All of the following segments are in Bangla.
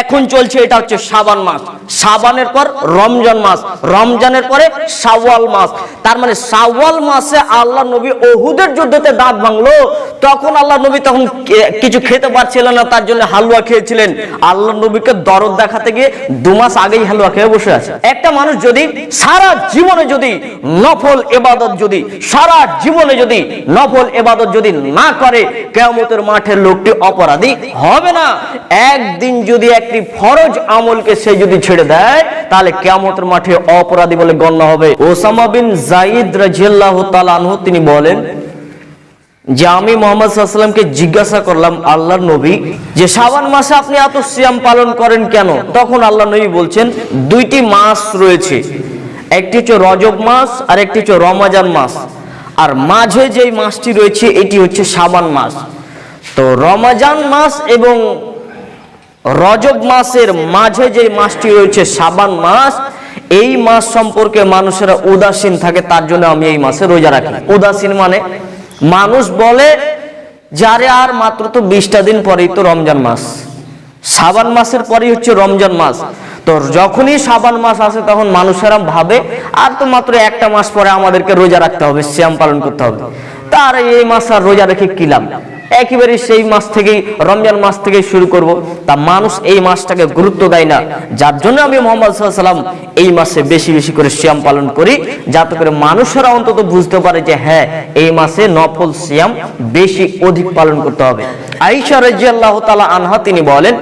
এখন চলছে এটা হচ্ছে সাবান মাস। সাবানের পর রমজান মাস। রমজানের পরে শাওয়াল মাস। তার মানে শাওয়াল মাসে আল্লাহ নবী ওহুদের যুদ্ধতে দাঁত ভাঙলো। তখন আল্লাহ নবী তখন কিছু খেতে পারছিলেন না, তার জন্য হালুয়া খেয়েছিলেন। আল্লাহ নবীকে দরদ দেখাতে গিয়ে দু মাস আগেই হালুয়া খেয়ে বসে আছে। একটা মানুষ যদি সারা জীবনে যদি নফল এবাদত যদি, সারা জীবনে যদি নফল এবাদত যদি না করে, কেয়ামতের মাঠের লোকটি অপরাধী হবে না। একদিন যদি একটি ফরজ আমলকে সে যদি ছেড়ে দেয়, তাহলে কেয়ামতের মাঠে অপরাধী বলে গণ্য হবে। ওসামা বিন জাইদ রাজিয়াল্লাহু তিনি বলেন, যে আমি মোহাম্মদ সাল্লামকে জিজ্ঞাসা করলাম, আল্লাহর নবী, যে শাবান মাসে আপনি এত সিয়াম পালন করেন কেন? তখন আল্লাহ নবী বলছেন, দুইটি মাস রয়েছে। একটি হচ্ছে রজব মাস, আর একটি হচ্ছে রমাজান মাস। আর মাঝে যেই মাসটি রয়েছে, এটি হচ্ছে শাবান মাস। তো রমাজান মাস এবং রজব মাসের মাঝে যে মাসটি রয়েছে, শাবান মাস, এই মাস সম্পর্কে মানুষেরা উদাসীন থাকে, তার জন্য আমি এই মাসে রোজা রাখি। উদাসীন মানে মানুষ বলে, যারে আর মাত্র তো বিশটা দিন পরেই তো রমজান মাস। সাবান মাসের পরেই হচ্ছে রমজান মাস। তো যখনই সাবান মাস আসে, তখন মানুষেরা ভাবে, আর তো মাত্র একটা মাস পরে আমাদেরকে রোজা রাখতে হবে, শ্যাম পালন করতে হবে। তার এই মাস আর রোজা রেখে কি লাভ? একেবারে সেই মাস থেকেই, রমজান মাস থেকেই শুরু করব। তা মানুষ এই মাসটাকে গুরুত্ব দেয় না। যার জন্য আমি মোহাম্মদ সাল্লাম এই মাসে বেশি বেশি করে শ্যাম পালন করি, যাতে করে মানুষেরা অন্তত বুঝতে পারে যে হ্যাঁ এই মাসে নফল শ্যাম বেশি অধিক পালন করতে হবে। আইসা রাজিয়াল্লাহু তাআলা আনহা তিনি বলেন,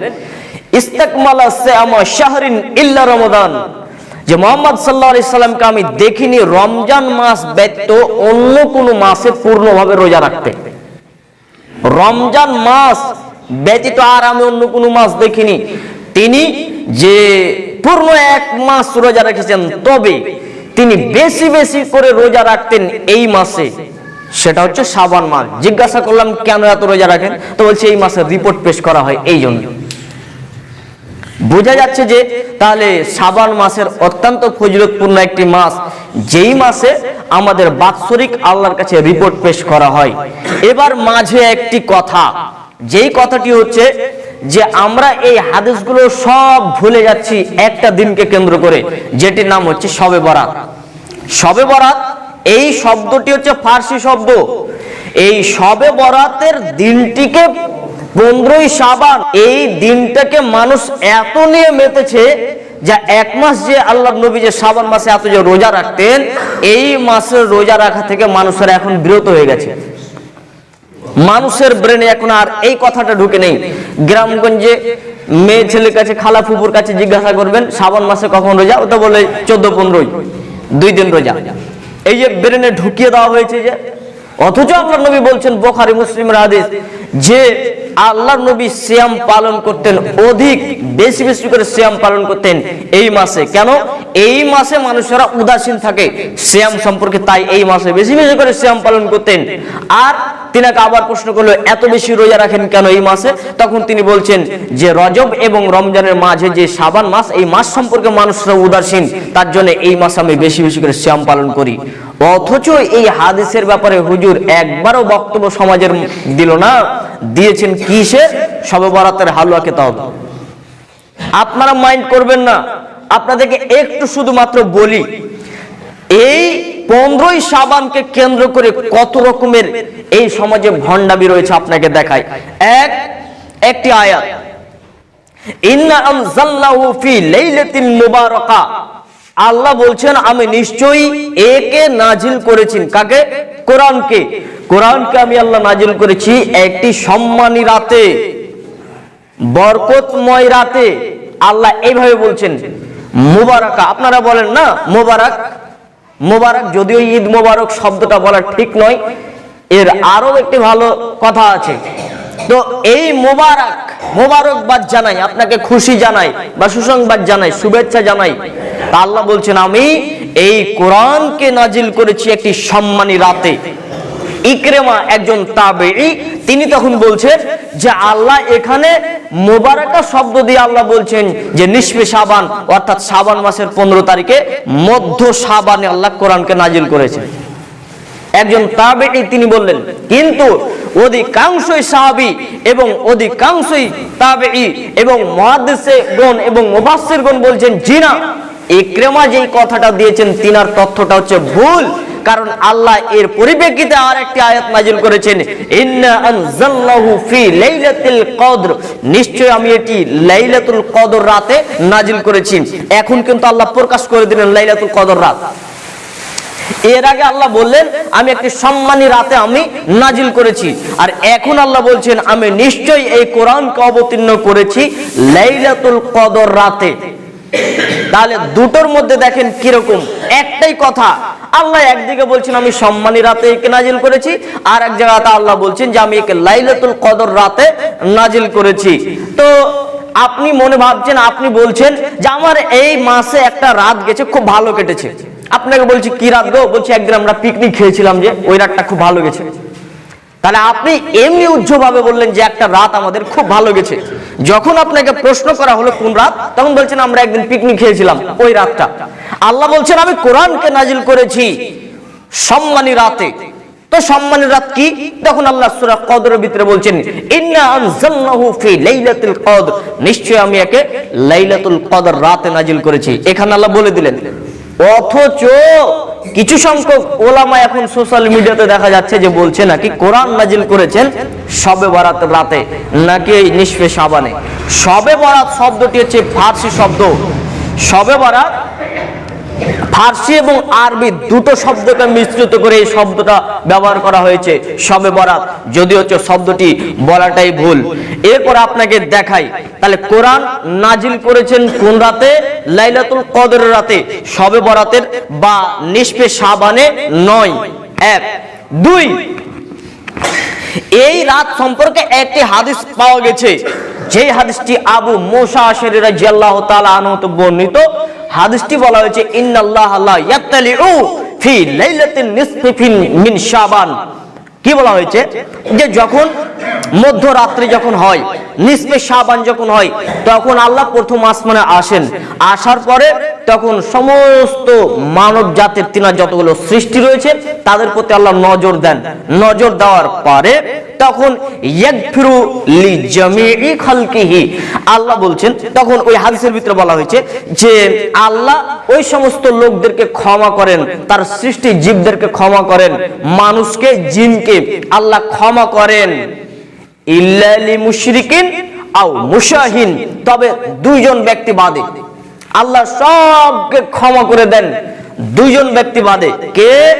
ইস্তাকমালা সিয়ামা শাহরিন ইল্লা রমাদান যে মোহাম্মদ সাল্লাহ আলি সাল্লামকে আমি দেখিনি রমজান মাস ব্যতীত অন্য কোনো মাসে পূর্ণভাবে রোজা রাখতে। রমজান মাস ব্যতীত আর আমি অন্য কোনো মাস দেখিনি। তিনি যে পূর্ণ এক মাস রোজা রেখেছেন, তবে তিনি বেশি বেশি করে রোজা রাখতেন এই মাসে। সেটা হচ্ছে সাবান মাস। জিজ্ঞাসা করলাম, কেন এত রোজা রাখেন? তো বলছে, এই মাসের রিপোর্ট পেশ করা হয় এই জন্য। বোঝা যাচ্ছে যে তাহলে শ্রাবণ মাসের অত্যন্ত ফজিলতপূর্ণ একটি মাস। যেই মাসে আমাদের বাৎসরিক আল্লাহর কাছে রিপোর্ট পেশ করা হয়। এবার মাঝে একটি কথা। যেই কথাটি হচ্ছে যে আমরা এই হাদিসগুলো সব ভুলে যাচ্ছি একটা দিনকে কেন্দ্র করে, যেটির নাম হচ্ছে শবে বরাত। শবে বরাত, এই শব্দটি হচ্ছে ফার্সি শব্দ। এই শবে বরাতের দিনটিকে পনেরোই সাবান এই দিনটাকে মানুষ এত নিয়ে মেতেছে যা এক মাস যে আল্লাহ নবী যে শ্রাবণ মাসে এত যে রোজা রাখতেন, এই মাসের রোজা রাখা থেকে মানুষের এখন বিরত হয়ে গেছে। মানুষের ব্রেনে এখন আর এই কথাটা ঢুকে নেই। গ্রামগঞ্জে মেয়ে ছেলের কাছে, খালা ফুপুর কাছে জিজ্ঞাসা করবেন, শ্রাবণ মাসে কখন রোজা? ওটা বলে চোদ্দ পনেরোই, দুই দিন রোজা। এই যে ব্রেনে ঢুকিয়ে দেওয়া হয়েছে যে অথচ আল্লাহ নবী বলছেন, বোখারি মুসলিমের আদেশ যে আল্লাহ নবী শ্যাম পালন করতেন, অধিক, বেশি বেশি করে শ্যাম পালন করতেন এই মাসে। কেন? এই মাসে মানুষেরা উদাসীন থাকে শ্যাম সম্পর্কে তাই এই মাসে বেশি বেশি করে শ্যাম পালন করতেন। আর তিনাকে আবার প্রশ্ন করল, এত বেশি রোজা রাখেন কেন এই মাসে? তখন তিনি বলছেন যে, রজব এবং রমজানের মাঝে যে সাবান মাস, এই মাস সম্পর্কে মানুষরা উদাসীন, তার জন্য এই মাসে আমি বেশি বেশি করে শ্যাম পালন করি। অথচ এই হাদিসের ব্যাপারে হুজুর একবারও বক্তব্য সমাজের দিল না। দিয়েছেন কিসে? সবে বরাতের হালুয়া খেতে হবে আপনারা মাইন্ড করবেন না। আপনাদেরকে একটু শুধুমাত্র বলি, এই পনেরোই সাবানকে কেন্দ্র করে কত রকমের এই সমাজে ভণ্ডামি রয়েছে আপনাকে দেখায় এক, একটি আয়াত, ইন্না আনজালনাহু ফি লাইলাতিন মুবারাকা। আল্লাহ বলছেন, আমি নিশ্চয়ই একে নাজিল করেছি। কাকে? কোরআনকে। কোরআনকে আমি আল্লাহ নাজিল করেছি একটি সম্মানী রাতে, বরকতময় রাতে। আল্লাহ এইভাবে বলছেন, মুবারাকা। আপনারা বলেন, না, মুবারক। মোবারক যদিও ঈদ মোবারক শব্দটা বলা ঠিক নয়, এর আরও একটি ভালো কথা আছে। তো এই মোবারক, মোবারকবাদ জানাই, আপনাকে খুশি জানাই বা সুসংবাদ জানাই, শুভেচ্ছা জানাই। আল্লাহ বলছেন, আমি এই কোরআনকে নাজিল করেছি একটি সম্মানী রাতে। ইকরেমা একজন তাবেঈ, তিনি তখন বলছেন যে আল্লাহ এখানে মোবারকা শব্দ দিয়ে আল্লাহ বলছেন যে নিসবে সাবান, অর্থাৎ সাবান মাসের পনেরো তারিখে মধ্য সাবানে আল্লাহ কোরআনকে নাজিল করেছেন। একজন তাবেঈ, তিনি বললেন, কিন্তু অধিকাংশই সাহাবী এবং অধিকাংশই তাবেঈ এবং মুহাদ্দিসে গণ এবং গণ বলছেন জি না ইকরামা যেই কথাটা দিয়েছেন তিনার তথ্যটা হচ্ছে ভুল, কারণ আল্লাহ এর পরিপ্রেক্ষিতে আর একটি আয়াত নাজিল করেছেন নিশ্চয় আমি এটি লাইলাতুল কদর রাতে নাজিল করেছি। এখন কিন্তু আল্লাহ প্রকাশ করে দিলেন লাইলাতুল কদর রাত। এর আগে আল্লাহ বললেন, আমি একটি সম্মানী রাতে আমি নাজিল করেছি। আর এখন আল্লাহ বলছেন, আমি নিশ্চয়ই এই কোরআনকে অবতীর্ণ করেছি লাইলাতুল কদর রাতে। তাহলে দুটোর মধ্যে দেখেন কীরকম। একটাই কথা, আল্লাহ একদিকে বলছেন, আমি সম্মানী রাতে একে নাজিল করেছি। আর এক জায়গাতে আল্লাহ বলছেন যে, আমি একে লাইলাতুল কদর রাতে নাজিল করেছি। তো আপনি মনে ভাবছেন, আপনি বলছেন যে, আমার এই মাসে একটা রাত গেছে, খুব ভালো কেটেছে। আপনাকে বলছি, কি রাত গো? বলছি, একদিন আমরা পিকনিক খেয়েছিলাম যে, ওই রাতটা খুব ভালো গেছে। তাহলে আপনি এমনি উজ্জ্বভাবে বললেন যে, একটা রাত আমাদের খুব ভালো গেছে। যখন আপনাকে প্রশ্ন করা হলো কোন রাত, তখন বলছেন, আমরা একদিন পিকনিক খেয়েছিলাম, ওই রাতটা। আল্লাহ বলছেন, আমি কোরআনকে নাজিল করেছি সম্মানী রাতে। তো সম্মানী রাত কি? তখন আল্লাহ সূরা কদরের ভিতরে বলছেন, ইন্না আনজালনাহু ফি লাইলাতুল কদর। নিশ্চয় আমি একে লাইলাতুল কদর রাতে নাজিল করেছি। এখানে আল্লাহ বলে দিলেন অথচ কিছু সংখ্যক ওলামা এখন সোশ্যাল মিডিয়াতে দেখা যাচ্ছে যে বলছে নাকি কোরআন নাজিল করেছেন সবে বরাত রাতে, নাকি এই নিষ্পে সাবানে সবে বরাত শব্দটি হচ্ছে ফার্সি শব্দ। সবে বরাত ফার্সি এবং আরবি দুটো শব্দকে মিশ্রিত করে এই শব্দটা ব্যবহার করা হয়েছে। সবে বরাত। যদি হচ্ছে শব্দটি বলাটাই ভুল। এরপর আপনাকে দেখাই। তাহলে কোরআন নাজিল করেছেন কোন রাতে? লাইলাতুল কদর রাতে। সবে বরাতের বা নিষ্পে সাবানে নয়। এক। দুই। এই রাত সম্পর্কে একটি হাদিস পাওয়া গেছে। যে হাদিসটি আবু মোসা আশারি রাদিয়াল্লাহু তাআলা আনহু তো বর্ণিত। হাদিসটি বলা হয়েছে, ইন্নাল্লাহ লা ইয়াতালিউ ফি লাইলাতিন নিসফি ফিন- মিন শাবান। কি বলা হয়েছে? যে যখন মধ্যরাত্রি যখন হয়, নিসফে শাবান যখন হয়, তখন আল্লাহ প্রথম আসমানে আসেন। আসার পরে তখন সমস্ত মানব জাতির তিনার যতগুলো সৃষ্টি রয়েছে, তাদের প্রতি আল্লাহ নজর দেন। নজর দেওয়ার পরে তখন আল্লাহ বলছেন, তখন ওই হাদিসের ভিতরে বলা হয়েছে যে, আল্লাহ ওই সমস্ত লোকদেরকে ক্ষমা করেন, তার সৃষ্টি জীবদেরকে ক্ষমা করেন, মানুষকে, জিনকে আল্লাহ ক্ষমা করেন। ইল্লালি মুশরিকিন আও মুশাহিন। তবে দুইজন ব্যক্তি বাদে আল্লাহ সবকে ক্ষমা করে দেন। দুইজন ব্যক্তি বাদে কে?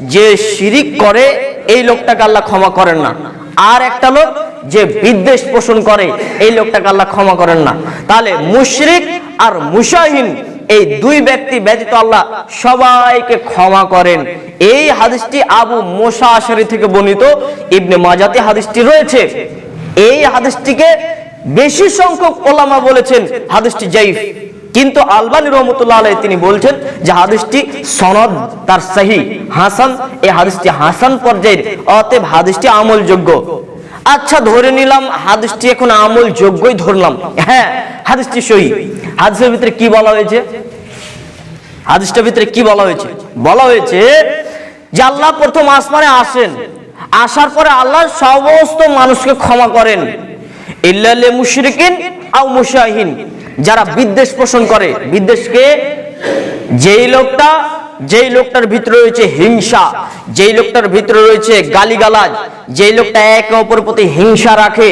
যে শিরিক করে, এই লোকটাকে আল্লাহ ক্ষমা করেন না। আর একটা লোক যে বিদ্বেষ পোষণ করে, এই লোকটাকে আল্লাহ ক্ষমা করেন না। তাহলে মুশরিক আর মুশাহিন, এই দুই ব্যক্তি ব্যতীত আল্লাহ সবাইকে ক্ষমা করেন। এই হাদিসটি আবু মোসা আশারি থেকে বর্ণিত। ইবনে মাজাতে হাদিসটি রয়েছে। এই হাদিসটিকে বেশি সংখ্যক ওলামা বলেছেন। হাদিসটি জাইফ। কিন্তু আলবানী রহমতুল্লাহ আলাই তিনি বলছেন যে হাদিসটি সনদ, তার সহি হাসান, এই হাদিসটি হাসান পর্যায়ের, অতএব হাদিসটি আমলযোগ্য। আচ্ছা ধরে নিলাম হাদিসটি এখন আমল যোগ্যই ধরলাম। হ্যাঁ হাদিসটি সহি। হাদিসের ভিতরে কি বলা হয়েছে? হাদিসটার ভিতরে কি বলা হয়েছে? বলা হয়েছে যে আল্লাহ প্রথম আসমানে আসেন, আসার পরে আল্লাহ সমস্ত মানুষকে ক্ষমা করেন। ইল্লালে মুশরিকিন আও মুশাহিন। যারা বিদ্বেষ পোষণ করে বিদ্বেষকে যেই লোকটা যেই লোকটার ভিতরে রয়েছে হিংসা, যেই লোকটার ভিতরে রয়েছে গালিগালাজ, যেই লোকটা একে অপরের প্রতি হিংসা রাখে,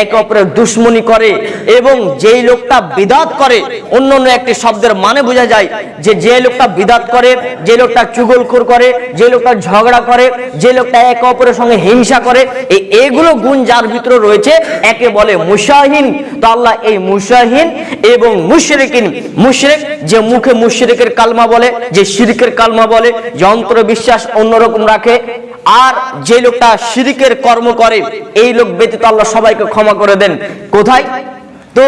একে অপরের দুশ্মনী করে এবং যেই লোকটা বিদাত করে, অন্য অন্য একটি শব্দের মানে বোঝা যায় যে যে লোকটা বিদাত করে, যে লোকটা চুগলখোর করে, যে লোকটা ঝগড়া করে, যে লোকটা একে অপরের সঙ্গে হিংসা করে, এই এগুলো গুণ যার ভিতরে রয়েছে, একে বলে মুশাহিন। তো আল্লাহ এই মুশাহিন এবং মুশরিকিন, মুশরিক যে মুখে মুশরিকের কালমা বলে, যে শিরকের কালমা বলে যন্ত্র বিশ্বাস অন্যরকম রাখে, আর যে লোকটা শিরিকের কর্ম করে, এই লোক ব্যতীত আল্লাহ সবাইকে ক্ষমা করে দেন। কোথায়? তো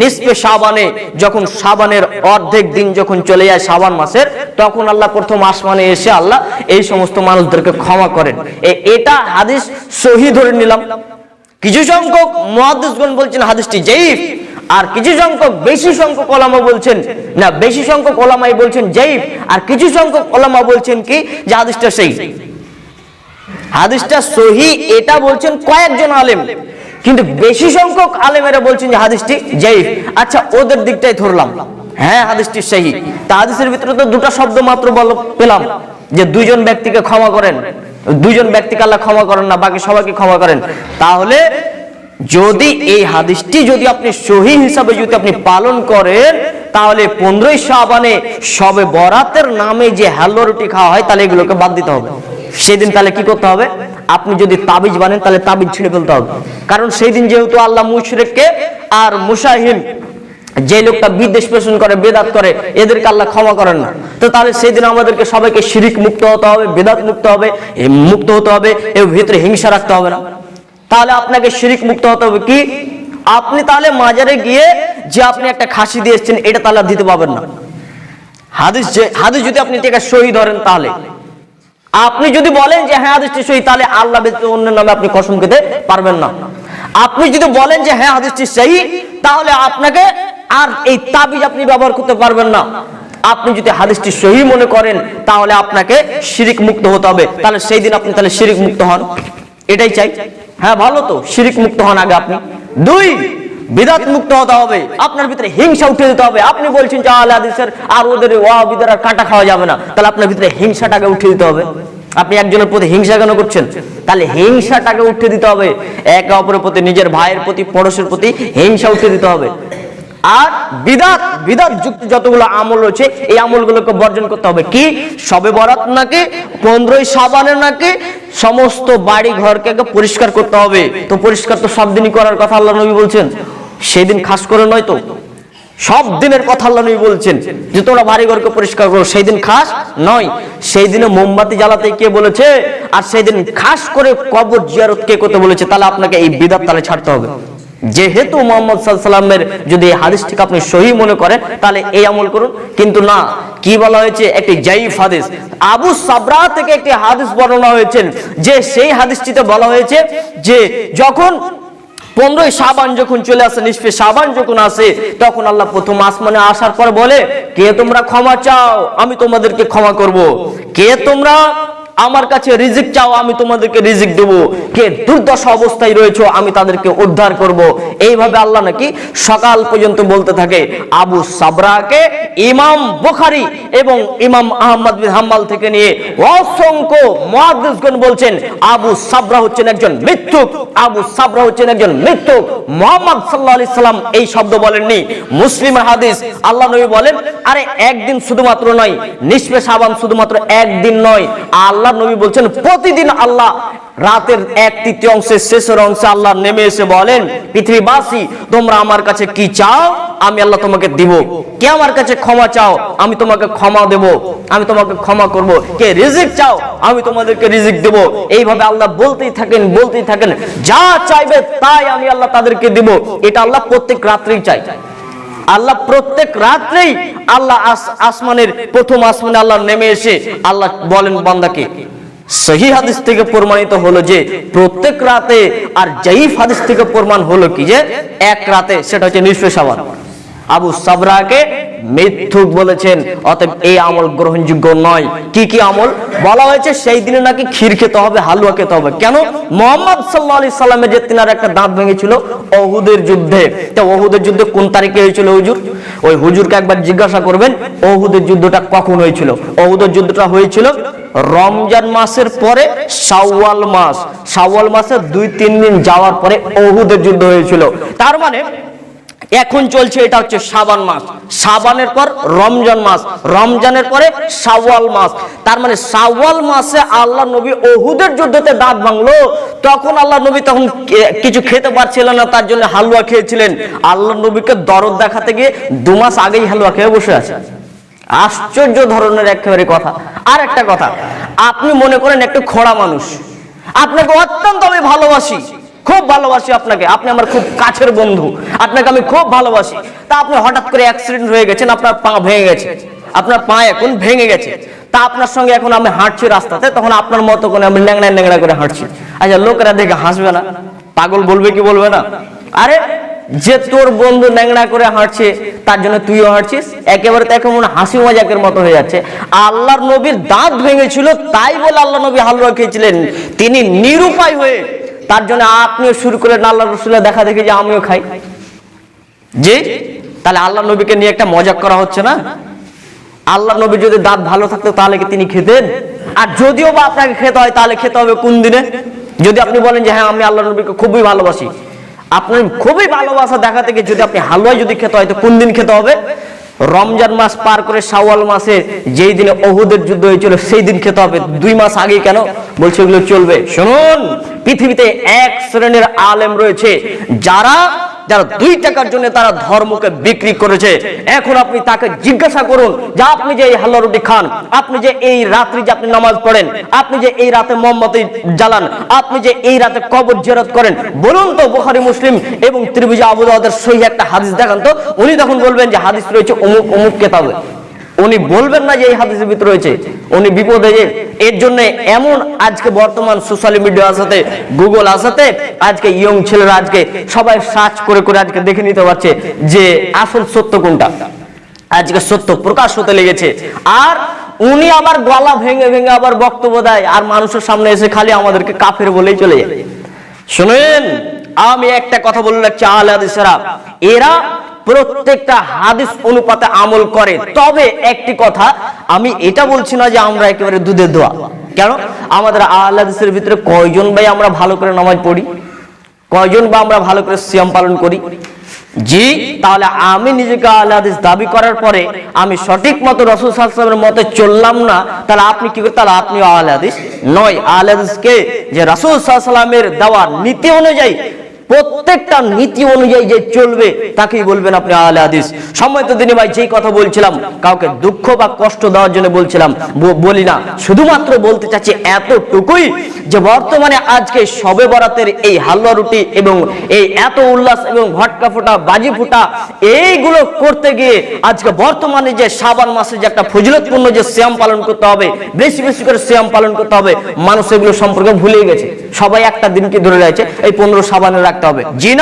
নিসপে সাবানে যখন সাবানের অর্ধেক দিন যখন চলে যায় সাবান মাসের, তখন আল্লাহ প্রথম আসমানে এসে আল্লাহ এই সমস্ত মানুষদেরকে ক্ষমা করেন। এটা হাদিস সহি ধরে নিলাম। কিছু সংখ্যক মহাদিসগণ বলছেন হাদিসটি জয়ীফ। আর কিছু সংখ্যক বেশি সংখ্যক ওলামা বলছেন, না, বেশি সংখ্যক ওলামাই বলছেন জয়ীফ আর কিছু সংখ্যক ওলামা বলছেন কি যে হাদিসটা সেই। হাদিসটা সহি, এটা বলছেন কয়েকজন আলেম, কিন্তু বেশি সংখ্যক আলেমেরা বলছেন যে হাদিসটি জাইফ আচ্ছা ওদের দিকটাই ধরলাম। হ্যাঁ হাদিসটি সহি। তা হাদিসের ভিতরে তো দুটো শব্দ মাত্র বল পেলাম, যে দুইজন ব্যক্তিকে ক্ষমা করেন, দুইজন ব্যক্তিকে আল্লাহ ক্ষমা করেন না, বাকি সবাইকে ক্ষমা করেন। তাহলে যদি এই হাদিসটি যদি আপনি সহি হিসাবে যদি আপনি পালন করেন, তাহলে পনেরোই শাবানে সবে বরাতের নামে যে হ্যালো রুটি খাওয়া হয়, তাহলে এগুলোকে বাদ দিতে হবে। সেদিন তাহলে কি করতে হবে? আপনি যদি তাবিজ বানেন, তাহলে তাবিজ ছিঁড়ে ফেলতে হবে। কারণ সেই দিন যেহেতু আল্লাহ মুশরিককে আর মুসাহিন যে লোকটা বিদ্বেষ পোষণ করে, বেদাত করে, এদেরকে আল্লাহ ক্ষমা করেন না। তো তাহলে সেই দিন আমাদেরকে সবাইকে শিরিক মুক্ত হতে হবে, বেদাত মুক্ত হবে মুক্ত হতে হবে, এর ভিতরে হিংসা রাখতে হবে না। তাহলে আপনাকে শিরিক মুক্ত হতে হবে কি? আপনি তাহলে মাজারে গিয়ে যে আপনি একটা খাসি দিয়ে এসেছেন, এটা তাহলে দিতে পারবেন না। হাদিস যে, হাদিস যদি আপনি এটা সহি ধরেন তাহলে। আপনি যদি বলেন যে হ্যাঁ হাদিসটি সহি, তাহলে আল্লাহ অন্যের নামে আপনি কসম খেতে পারবেন না। আপনি যদি বলেন যে হ্যাঁ হাদিসটি সহি, তাহলে আপনাকে আর এই তাবিজ আপনি ব্যবহার করতে পারবেন না। আপনি যদি হাদিসটি সহি মনে করেন, তাহলে আপনাকে শিরিক মুক্ত হতে হবে। তাহলে সেই দিন আপনি তাহলে শিরিক মুক্ত হন। এটাই চাই। হ্যাঁ ভালো তো। শিরিক মুক্ত হন আগে আপনি। দুই, বিদাত মুক্ত হতে হবে। আপনার ভিতরে হিংসা উঠে দিতে হবে। আপনি বলছেন যে আল হাদিসের আর ওদের ওয়াহাবিদের আর কাটা খাওয়া যাবে না। তাহলে আপনার ভিতরে হিংসাটাকে উঠে দিতে হবে। আপনি একজনের প্রতি হিংসা কেন করছেন? তাহলে হিংসাটাকে উঠে দিতে হবে। একে অপরের প্রতি, নিজের ভাইয়ের প্রতি, পড়োশের প্রতি হিংসা উঠে দিতে হবে। আর বিদাত বিদাত যুক্ত যতগুলো আমল রয়েছে, এই আমলগুলোকে বর্জন করতে হবে কি? সবে বরাত নাকি, পনেরোই সাবানের নাকি, সমস্ত বাড়ি ঘরকে পরিষ্কার করতে হবে। তো পরিষ্কার তো সব দিনই করার কথা আল্লাহ নবী বলছেন। সেদিন খাস করে নয় তো। সব দিনের কথা আল্লাহ নবী বলছেন যে তোমরা বাড়ি ঘরকে পরিষ্কার করো সেই দিন খাস নয়। সেই দিনে মোমবাতি জ্বালাতে কে বলেছে? আর সেই দিন খাস করে কবর জিয়ারত কে করতে বলেছে? তাহলে আপনাকে এই বিদাত তাহলে ছাড়তে হবে। যেহেতু মোহাম্মদ সাল্লামের যদি এই হাদিসটিকে আপনি সহি মনে করেন, তাহলে এই আমল করুন। কিন্তু না, কি বলা হয়েছে? একটি জাইফ হাদিস। আবু সাবরা থেকে একটি হাদিস বর্ণনা হয়েছে যে সেই হাদিসটিতে বলা হয়েছে যে যখন পনেরোই সাবান যখন চলে আসে নিষ্পে সাবান যখন আসে, তখন আল্লাহ প্রথম আসমানে আসার পর বলে, কে তোমরা ক্ষমা চাও? আমি তোমাদেরকে ক্ষমা করব। কে তোমরা আমার কাছে রিজিক চাও, আমি তোমাদেরকে রিজিক দেব। কে দুর্দশা অবস্থায় রয়েছে, আমি তাদেরকে উদ্ধার করব। এইভাবে আল্লাহ নাকি সকাল পর্যন্ত বলতে থাকে, আবু সাবরাকে ইমাম বুখারী এবং ইমাম আহমদ বিন হাম্মাল থেকে নিয়ে অসংখ্য মুহাদ্দিসগণ বলছেন, আবু সাবরা হচ্ছেন একজন মৃত্যুক, আবু সাবরা হচ্ছেন একজন মৃত্যুক। মোহাম্মদ সাল্লাল্লাহু আলাইহি সাল্লাম এই শব্দ বলেননি। মুসলিম হাদিস, আল্লাহ নবী বলেন, আরে একদিন শুধুমাত্র নয় নিষ্পে সাবান শুধুমাত্র একদিন নয়। আল্লাহ নবী বলছেন, প্রতিদিন আল্লাহ রাতের এক তৃতীয় অংশের শেষের অংশে আল্লাহ নেমে এসে বলেন, পৃথিবীবাসী, তোমরা আমার কাছে কি চাও? আমি আল্লাহ তোমাকে দিব। কে আমার কাছে ক্ষমা চাও? আমি তোমাকে ক্ষমা দেব। আমি তোমাকে ক্ষমা করব। কে রিজিক চাও? আমি তোমাদেরকে রিজিক দেব। এইভাবে আল্লাহ বলতেই থাকেন বলতেই থাকেন। যা চাইবে তাই আমি আল্লাহ তাদেরকে দিব। এটা আল্লাহ প্রত্যেক রাত্রেই চাই আল্লাহ প্রত্যেক রাত্রেই আল্লাহ আস- আসমানের প্রথম আসমানে আল্লাহ নেমে এসে আল্লাহ বলেন বান্দাকে, সহি হাদিস থেকে প্রমাণিত হলো যে প্রত্যেক রাতে আর যেই হাদিস থেকে প্রমাণ হলো কি যে এক রাতে, সেটা হচ্ছে নিঃশ্বাস আবু সাবরাকে মিথ্যুক বলেছেন। অতএব এই আমল গ্রহণযোগ্য নয়। কি কি আমল? বলা হয়েছে সেই দিনে নাকি ক্ষীর খেতে হবে, হালুয়া খেতে হবে। কেন? মোহাম্মদ সাল্লাহ আলি সাল্লামের যে তিনার একটা দাঁত ভেঙেছিল অহুদের যুদ্ধে। তো অহুদের যুদ্ধে কোন তারিখে হয়েছিল হুজুর? ওই হুজুরকে একবার জিজ্ঞাসা করবেন অহুদের যুদ্ধটা কখন হয়েছিল? অহুদের যুদ্ধটা হয়েছিল রমজান মাসের পরে শাওয়াল মাস। শাওয়াল মাসের দুই তিন দিন যাওয়ার পরে অহুদের যুদ্ধ হয়েছিল। তার মানে এখন চলছে এটা হচ্ছে সাবান মাস। সাবানের পর রমজান মাস, রমজানের পরে সাওয়াল মাস। তার মানে শাওয়াল মাসে আল্লাহ নবী ওহুদের যুদ্ধতে দাঁত ভাঙলো। তখন আল্লাহ নবী তখন কিছু খেতে পারছিলেন না, তার জন্য হালুয়া খেয়েছিলেন। আল্লাহ নবীকে দরদ দেখাতে গিয়ে দু মাস আগেই হালুয়া খেয়ে বসে আছে। আশ্চর্য ধরনের একেবারে কথা। আর একটা কথা, আপনি মনে করেন একটু খোড়া মানুষ। আপনাকে অত্যন্ত আমি ভালোবাসি। খুব ভালোবাসি আপনাকে। আপনি আমার খুব কাছের বন্ধু। আপনাকে আমি খুব ভালোবাসি। তা আপনি হঠাৎ করে অ্যাক্সিডেন্ট হয়ে গেছেন, আপনার পা ভেঙে গেছে। আপনার পা এখন ভেঙে গেছে। তা আপনার সঙ্গে এখন আমি হাঁটছি রাস্তাতে, তখন আপনার মতো করে আমি ল্যাংড়া ল্যাংড়া করে হাঁটছি। আচ্ছা লোকেরা দেখে হাসবে না। পাগল বলবে কি বলবে না? আরে, যে তোর বন্ধু ন্যাংরা করে হাঁটছে, তার জন্য তুইও হাঁটছিস? একেবারে তো এখন হাসি মজাকের মতো হয়ে যাচ্ছে। আল্লাহর নবীর দাঁত ভেঙেছিল, তাই বলে আল্লাহ নবী হালুয়া খেয়েছিলেন তিনি নিরুপায় হয়ে তার জন্য আপনিও শুরু করলেন আল্লাহ রসুলের দেখা দেখি যে আমিও খাই। জি? তাহলে আল্লাহ নবীকে নিয়ে একটা মজাক করা হচ্ছে না? আল্লাহ নবী যদি দাঁত ভালো থাকতো তাহলে কি তিনি খেতেন? আর যদিও বা আপনাকে খেতে হয়, তাহলে খেতে হবে কোন দিনে? যদি আপনি বলেন যে হ্যাঁ আমি আল্লাহ নবীকে খুবই ভালোবাসি। আপনার খুবই ভালোবাসা দেখা থেকে যদি আপনি হালুয়াই যদি খেতে হয়, তো কোন দিন খেতে হবে? রমজান মাস পার করে শাওয়াল মাসে যেই দিনে অহুদের যুদ্ধ হয়েছিল, সেই দিন খেতে হবে। দুই মাস আগে কেন? বলছে ওগুলো চলবে। শুনুন, পৃথিবীতে এক শ্রেণির আলেম রয়েছে, যারা যারা দুই টাকার জন্য তারা ধর্মকে বিক্রি করেছে। এখন আপনি তাকে জিজ্ঞাসা করুন যে আপনি যে এই হাল্লা রুটি খান, আপনি যে এই রাত্রি যে আপনি নামাজ পড়েন, আপনি যে এই রাতে মোমবাতি জ্বালান, আপনি যে এই রাতে কবর জেরত করেন, বলুন তো বুখারী, মুসলিম এবং ত্রিভুজা আবু সহি একটা হাদিস দেখান তো। উনি তখন বলবেন যে হাদিস রয়েছে অমুক অমুক কেতাবে। উনি বলবেন না যে এই হাদিসের ভিতরে রয়েছে। উনি বিপদে যে এর জন্য এমন আজকে বর্তমান সোশ্যাল মিডিয়া আসাতে গুগল আসাতে, আজকে ইয়ং ছেলেরা আজকে সবাই সার্চ করে করে আজকে দেখে নিতে পারছে যে আসল সত্য কোনটা। আজকে সত্য প্রকাশ হতে লেগেছে। আর উনি আবার গলা ভেঙে ভেঙে আবার বক্তব্য দেয়, আর মানুষের সামনে এসে খালি আমাদেরকে কাফের বলেই চলে যায়। শুনেন, আমি একটা কথা বলে রাখছি আহলে এরা প্রত্যেকটা হাদিস অনুপাতে আমল করে। তবে একটি কথা, আমি এটা বলছি না যে আমরা একেবারে দুধের দোয়া। কেন? আমাদের আহলে হাদিসের ভিতরে কয়জন ভাই আমরা ভালো করে নামাজ পড়ি? কয়জন বা আমরা ভালো করে সিয়াম পালন করি? জি, তাহলে আমি নিজেকে আহলে হাদিস দাবি করার পরে আমি সঠিক মতো রসুল সাল্লামের মতে চললাম না, তাহলে আপনি কি করেন তাহলে আপনিও আহলে হাদিস নয়। আহলে হাদিসকে যে রাসূল সাল্লামের দেওয়া নীতি অনুযায়ী প্রত্যেকটা নীতি অনুযায়ী যে চলবে, তাকেই বলবেন আপনি আহলে হাদিস। সময় তো দিনে ভাই, যেই কথা বলছিলাম, কাউকে দুঃখ বা কষ্ট দেওয়ার জন্য বলছিলাম বলি না। শুধুমাত্র বলতে চাচ্ছি এতটুকুই যে বর্তমানে আজকে সবে বরাতের এই হালুয়া রুটি এবং এই এত উল্লাস এবং ভটকা ফোটা, বাজি ফুটা, এইগুলো করতে গিয়ে আজকে বর্তমানে যে সাবান মাসে যে একটা ফজিলতপূর্ণ যে শ্যাম পালন করতে হবে, বেশি বেশি করে শ্যাম পালন করতে হবে, মানুষ এগুলো সম্পর্কে ভুলে গেছে। সবাই একটা দিনকে ধরে রয়েছে, এই পনেরো সাবানে রাখতে হবে। জি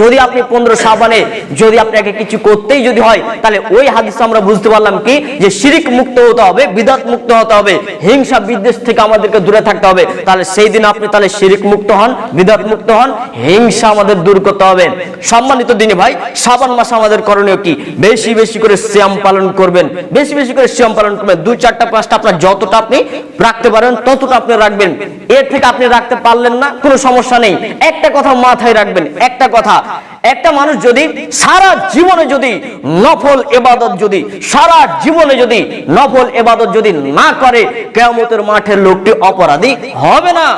যদি আপনি পনেরো সাবানে, যদি আপনাকে কিছু করতেই যদি হয়, তাহলে ওই হাদিস আমরা বুঝতে পারলাম কি? যে শিরিক মুক্ত হতে হবে, বিদাত মুক্ত হতে হবে, হিংসা বিদ্বেষ থেকে আমাদেরকে দূরে থাকতে হবে। তাহলে সেই দিন আপনি তাহলে শিরিক মুক্ত হন, বিদাত মুক্ত হন, হিংসা আমাদের দূর করতে হবে। সম্মানিত দিনে ভাই শ্রাবণ মাস আমাদের করণীয় কি? বেশি বেশি করে শ্যাম পালন করবেন, বেশি বেশি করে শ্যাম পালন করবেন। দুই চারটা পাঁচটা আপনার যতটা আপনি রাখতে পারেন, ততটা আপনি রাখবেন। এর থেকে আপনি রাখতে পারলেন না, কোনো সমস্যা নেই। একটা কথা মাথায় রাখবেন। একটা কথা একটা মানুষ যদি সারা জীবনে যদি নফল এবাদত যদি, সারা জীবনে যদি নফল এবাদত যদি না করে, কেয়ামতের মাঠের লোকটি অপরাধী হবে না।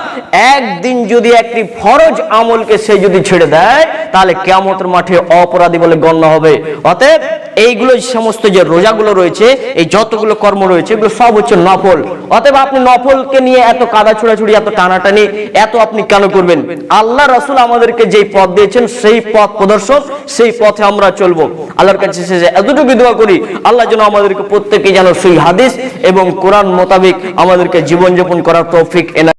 একদিন যদি একটি ফরজ আমলকে সে যদি ছেড়ে দেয়, তাহলে কেয়ামতের মাঠে অপরাধী বলে গণ্য হবে। অতএব এইগুলো সমস্ত যে রোজাগুলো রয়েছে, এই যতগুলো কর্ম রয়েছে, এগুলো সব হচ্ছে নফল। অতএব আপনি নফলকে নিয়ে এত কাদা ছোড়াছুড়ি, এত টানাটানি, এত আপনি কেন করবেন? আল্লাহ রসুল আমাদেরকে যেই পথ দিয়েছেন, সেই পথ প্রদর্শন সেই পথে আমরা চলবো। আল্লাহর কাছে শেষে এতটুকু দোয়া করি, আল্লাহ যেন আমাদেরকে প্রত্যেকে যেন সেই হাদিস এবং কোরআন মোতাবেক আমাদেরকে জীবনযাপন করার তৌফিক এনা